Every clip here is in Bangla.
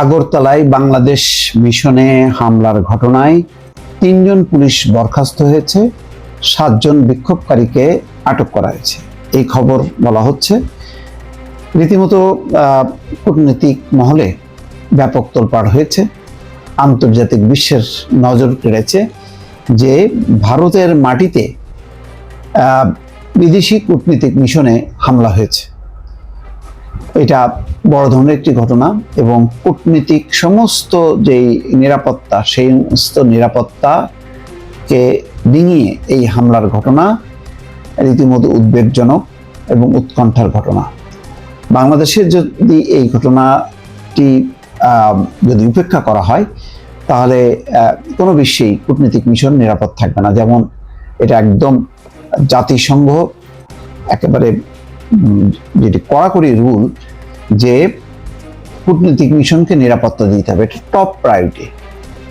আগরতলায় বাংলাদেশ মিশনে হামলার ঘটনায় তিনজন পুলিশ বরখাস্ত হয়েছে, সাতজন বিক্ষোভকারীকে আটক করা হয়েছে। এই খবর বলা হচ্ছে। রীতিমতো কূটনীতিক মহলে ব্যাপক তোলপাড় হয়েছে। আন্তর্জাতিক বিশ্বের নজর কেড়েছে যে ভারতের মাটিতে বিদেশি কূটনীতিক মিশনে হামলা হয়েছে। এটা বড় ধরনের একটি ঘটনা এবং কূটনীতিক সমস্ত যেই নিরাপত্তা, সেই সমস্ত নিরাপত্তাকে ডিঙিয়ে এই হামলার ঘটনা রীতিমতো উদ্বেগজনক এবং উৎকণ্ঠার ঘটনা। বাংলাদেশের যদি এই ঘটনাটি যদি উপেক্ষা করা হয়, তাহলে কোনো বিশ্বেই কূটনীতিক মিশন নিরাপদ থাকবে না। যেমন এটা একদম জাতিসংঘ, একেবারে যেটি কড়াকড়ি রুল যে কূটনীতিক মিশনকে নিরাপত্তা দিতে হবে, এটা টপ প্রায়োরিটি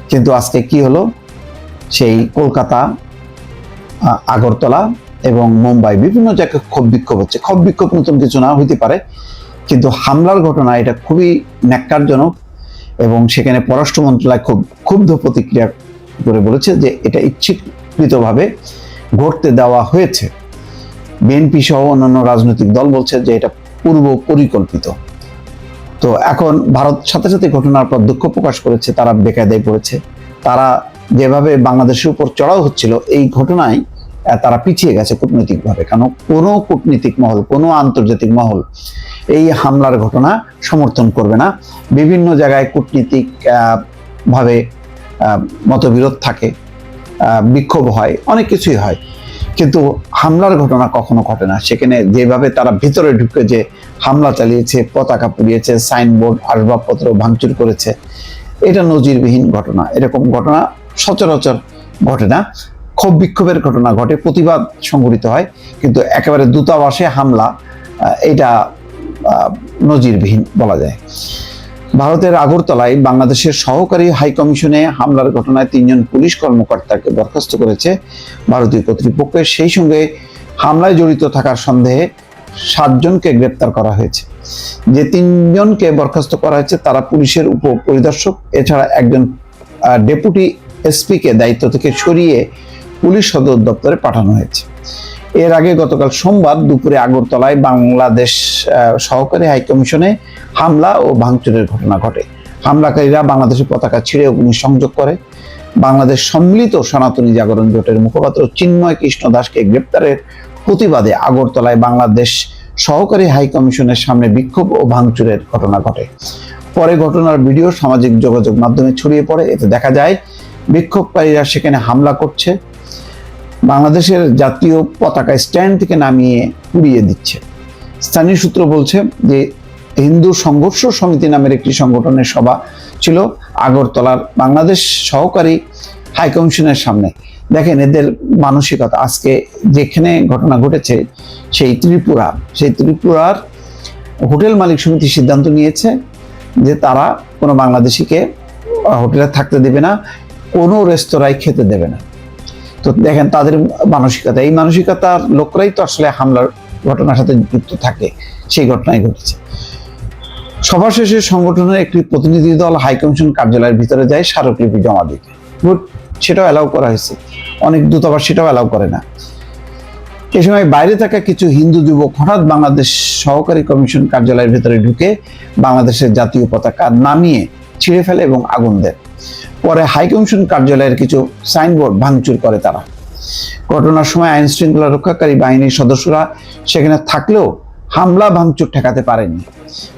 কিন্তু আজকে কি হলো? সেই কলকাতা আগরতলা এবং মুম্বাই বিভিন্ন জায়গায় ক্ষোভ বিক্ষোভ হচ্ছে। ক্ষোভ বিক্ষোভ নতুন কিছু না হইতে পারে, কিন্তু হামলার ঘটনা এটা খুবই ন্যাক্কারজনক এবং সেখানে পররাষ্ট্র মন্ত্রণালয় খুব ক্ষুব্ধ প্রতিক্রিয়া করে বলেছে যে এটা ইচ্ছাকৃতভাবে ঘটতে দেওয়া হয়েছে। বিএনপি সহ অন্যান্য রাজনৈতিক দল বলছে যে এটা পূর্ব পরিকল্পিত। তো এখন ভারত সাথে সাথে ঘটনার পর দুঃখ প্রকাশ করেছে, তারা বেকায়দায় পড়েছে। তারা যেভাবে বাংলাদেশের উপর চড়াও হচ্ছিল, এই ঘটনায় তারা পিছিয়ে গেছে কূটনৈতিকভাবে। কারণ কোনো কূটনীতিক মহল, কোনো আন্তর্জাতিক মহল এই হামলার ঘটনা সমর্থন করবে না। বিভিন্ন জায়গায় কূটনীতিক ভাবে মতবিরোধ থাকে বিক্ষোভ হয়, অনেক কিছুই হয়। কিন্তু হামলার ঘটনা কখনো ঘটে না। সেখানে যেভাবে তারা ভিতরে ঢুকে যে হামলা চালিয়েছে, পতাকা পুড়িয়েছে, সাইনবোর্ড, আসবাবপত্র ভাঙচুর করেছে, এটা নজিরবিহীন ঘটনা। এরকম ঘটনা সচরাচর ঘটে না। ক্ষোভ বিক্ষোভের ঘটনা ঘটে, প্রতিবাদ সংঘটিত হয়, কিন্তু একেবারে দূতাবাসে হামলা এটা নজিরবিহীন বলা যায়। ভারতের আগরতলায় বাংলাদেশের সহকারী হাই কমিশনে হামলার ঘটনায় তিনজন পুলিশ কর্মকর্তাকে বরখাস্ত করেছে ভারতীয় কর্তৃপক্ষের সেই সঙ্গে হামলায় জড়িত থাকার সন্দেহে সাতজনকে গ্রেপ্তার করা হয়েছে। যে তিনজনকে বরখাস্ত করা হয়েছে, তারা পুলিশের উপ পরিদর্শক এছাড়া একজন ডেপুটি এসপিকে দায়িত্ব থেকে সরিয়ে পুলিশ সদর দপ্তরে পাঠানো হয়েছে। এর আগে গতকাল সোমবার দুপুরে আগরতলায় বাংলাদেশ সহকারী হাইকমিশনে হামলা ও ভাঙচুরের ঘটনা ঘটে। হামলাকারীরা বাংলাদেশের পতাকা ছিঁড়ে অগ্নিসংযোগ করে। বাংলাদেশ সম্মিলিত সনাতনী জাগরণ জোটের মুখপাত্র চিন্ময় কৃষ্ণ দাসকে গ্রেপ্তারের প্রতিবাদে আগরতলায় বাংলাদেশ সহকারী হাইকমিশনের সামনে বিক্ষোভ ও ভাঙচুরের ঘটনা ঘটে। পরে ঘটনার ভিডিও সামাজিক যোগাযোগ মাধ্যমে ছড়িয়ে পড়ে। এতে দেখা যায়, বিক্ষোভকারীরা সেখানে হামলা করছে। বাংলাদেশের জাতীয় পতাকা স্ট্যান্ড থেকে নামিয়ে পুড়িয়ে দিচ্ছে। স্থানীয় সূত্র বলছে যে হিন্দু সংঘর্ষ সমিতি নামের একটি সংগঠনের সভা ছিল আগরতলার বাংলাদেশ সহকারী হাইকমিশনের সামনে। দেখেন, এদের মানসিকতা। আজকে যেখানে ঘটনা ঘটেছে, সেই ত্রিপুরা, সেই ত্রিপুরার হোটেল মালিক সমিতি সিদ্ধান্ত নিয়েছে যে তারা কোনো বাংলাদেশিকে হোটেলে থাকতে দেবে না, কোনো রেস্তোরাঁয় খেতে দেবে না। তো দেখেন তাদের মানসিকতা, এই মানসিকতার লোকরাই তো আসলে হামলার ঘটনার সাথে যুক্ত থাকে, সেই ঘটনাই ঘটেছে। সভা শেষে সংগঠনের একটি প্রতিনিধি দল হাইকমিশন কার্যালয়ের ভিতরে যায়, স্মারকলিপি জমা দিতে। সেটাও অ্যালাউ করা হয়েছে। অনেক দূতাবাস সেটাও অ্যালাউ করে না। এ সময় বাইরে থাকা কিছু হিন্দু যুবক হঠাৎ বাংলাদেশ সহকারী কমিশন কার্যালয়ের ভিতরে ঢুকে বাংলাদেশের জাতীয় পতাকা নামিয়ে ছিঁড়ে ফেলে এবং আগুন দেয় পরে হাইকমিশন কার্যালয়ের কিছু সাইনবোর্ড ভাঙচুর করে তারা। ঘটনার সময় আইন শৃঙ্খলা রক্ষাকারী বাহিনীর সদস্যরা সেখানে থাকলেও হামলা ভাঙচুর ঠেকাতে পারেনি।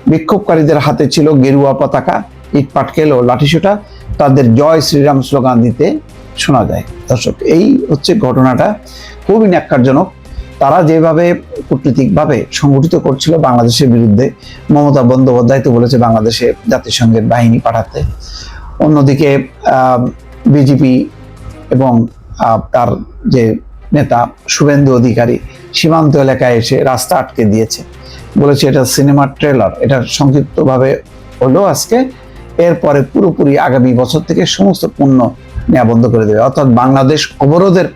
বিক্ষোভকারীদের হাতে ছিল গেরুয়া পতাকা, ইট পাটকেল ও লাঠিসোঁটা। তাদের জয় শ্রীরাম স্লোগান দিতে শোনা যায়। দর্শক, এই হচ্ছে ঘটনাটা। খুবই ন্যাক্কারজনক। তারা যেভাবে কূটনীতিকভাবে সংগঠিত করছিল বাংলাদেশের বিরুদ্ধে, মমতা বন্দ্যোপাধ্যায় তো বলেছে বাংলাদেশে জাতিসংঘের বাহিনী পাঠাতে। অন্যদিকে বিজেপি এবং তার যে নেতা শুভেন্দু অধিকারী সীমান্ত এলাকায় এসে রাস্তা আটকে দিয়েছে। বলেছে এটা সিনেমার ট্রেলার, এটা সংক্ষিপ্তভাবে হলো আজকে। এরপরে পুরোপুরি আগামী বছর থেকে সমস্ত পণ্য নেওয়া বন্ধ করে দেবে। অর্থাৎ বাংলাদেশ অবরোধের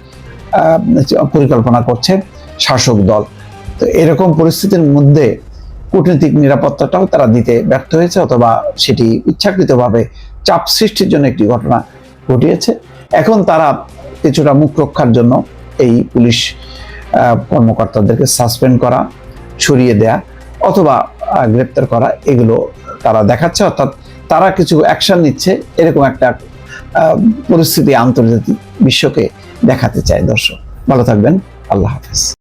পরিকল্পনা করছে শাসক দল। তো এরকম পরিস্থিতির মধ্যে কূটনৈতিক নিরাপত্তাটাও তারা দিতে ব্যর্থ হয়েছে অথবা সেটি ইচ্ছাকৃতভাবে চাপ সৃষ্টির জন্য একটি ঘটনা ঘটিয়েছে। এখন তারা কিছুটা মুখ রক্ষার জন্য এই পুলিশ কর্মকর্তাদেরকে সাসপেন্ড করা, সরিয়ে দেয়া অথবা গ্রেপ্তার করা, এগুলো তারা দেখাচ্ছে। অর্থাৎ তারা কিছু অ্যাকশন নিচ্ছে, এরকম একটা পরিস্থিতি আন্তর্জাতিক বিশ্বকে দেখাতে চায় দর্শক। ভালো থাকবেন, আল্লাহ হাফেজ।